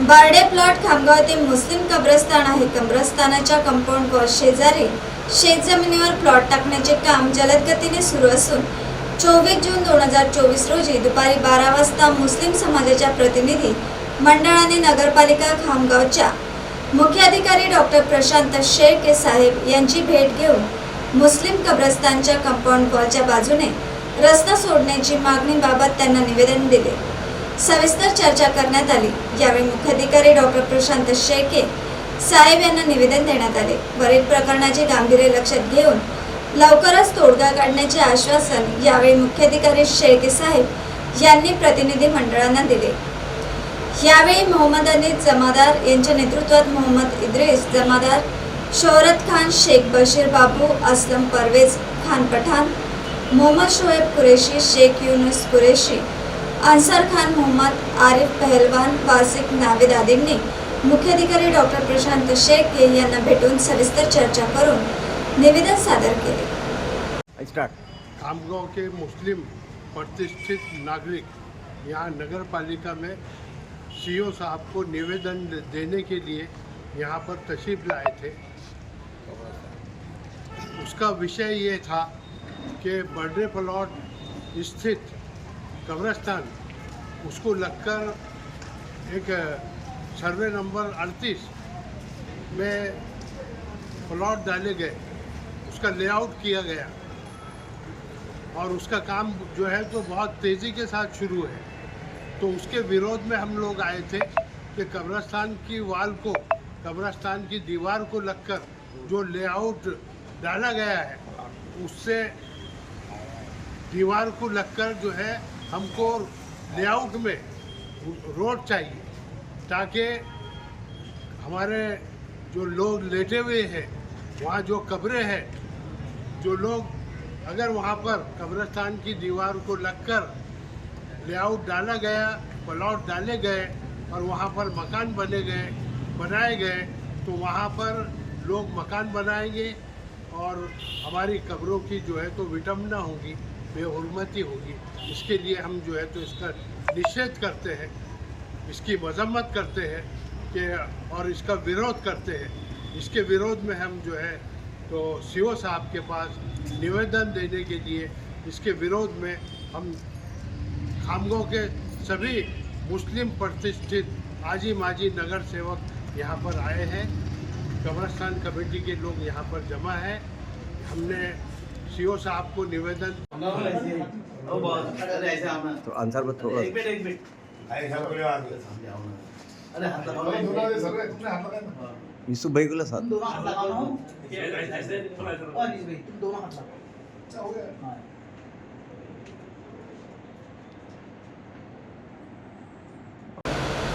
बारडे plot Khamgaon येथे मुस्लिम कब्रस्तान आहे. कब्रस्तानाच्या कंपाऊंड वॉल शेजारी शेतजमिनीवर प्लॉट टाकण्याचे काम जलद गतीने सुरू असून चोवीस जून दोन हजार चोवीस रोजी दुपारी बारा वाजता मुस्लिम समाजाच्या प्रतिनिधी मंडळाने नगरपालिका खामगावच्या मुख्याधिकारी डॉक्टर प्रशांत शेख साहेब यांची भेट घेऊन मुस्लिम कब्रस्तानच्या कंपाऊंड वॉलच्या बाजूने रस्ता सोडण्याची मागणीबाबत त्यांना निवेदन दिले. सविस्तर चर्चा करण्यात आली. यावेळी मुख्याधिकारी डॉक्टर प्रशांत शेळके साहेब यांना निवेदन देण्यात आले. वरील प्रकरणाचे गांभीर्य लक्षात घेऊन लवकरच तोडगा काढण्याचे आश्वासन यावेळी मुख्याधिकारी शेळके साहेब यांनी प्रतिनिधी मंडळांना दिले. यावेळी मोहम्मद अनीस जमादार यांच्या नेतृत्वात मोहम्मद इद्रिस जमादार शोहरत खान शेख बशीर बाबू असलम परवेज खान पठाण मोहम्मद शोएब कुरेशी शेख युनुस कुरेशी अन्सार खान मोहम्मद आरिफ पहलवान वासिक नावेद आदींनी मुख्याधिकारी डॉक्टर प्रशांत शेख यांना भेटून सविस्तर चर्चा करून निवेदन सादर केले. स्टार्ट. खामगांव के मुस्लिम प्रतिष्ठित नागरिक यहाँ नगर पालिका में सीओ साहब को निवेदन देने के लिए यहाँ पर तशरीफ़ लाए थे। उसका विषय ये था कि बर्डे प्लॉट स्थित कब्रस्तान, उसको लगकर एक सर्वे नंबर 38 में प्लॉट डाले गए, उसका लेआउट किया गया और उसका काम जो है तो बहुत तेज़ी के साथ शुरू है। तो उसके विरोध में हम लोग आए थे कि कब्रस्तान की वाल को, कब्रस्तान की दीवार को लगकर जो लेआउट डाला गया है, उससे दीवार को लगकर जो है हमको लेआउट में रोड चाहिए ताकि हमारे जो लोग लेटे हुए हैं, वहाँ जो कब्रें हैं, जो लोग अगर वहाँ पर कब्रस्तान की दीवार को लगकर लेआउट डाला गया, प्लॉट डाले गए और वहाँ पर मकान बने गए, बनाए गए तो वहाँ पर लोग मकान बनाएँगे और हमारी कब्रों की जो है तो विटम्बना होगी। बेहरमती होगी। इसके लिए हम जो है तो इसका निषेध करते हैं, इसकी मजम्मत करते हैं कि, और इसका विरोध करते हैं। इसके विरोध में हम जो है तो सीओ साहब के पास निवेदन देने के लिए, इसके विरोध में हम खामगांव के सभी मुस्लिम प्रतिष्ठित आजी माजी नगर सेवक यहाँ पर आए हैं। कब्रस्तान कमेटी के लोग यहाँ पर जमा हैं। हमने सीओ साहब को निवेदन। तो आंसर बताओ थोड़ा एक मिनट एक मिनट। युसुफ भाई को साथ। दोनों हाथ लगाओ अनीस भाई तुम दोनों हाथ लगाओ। हाँ।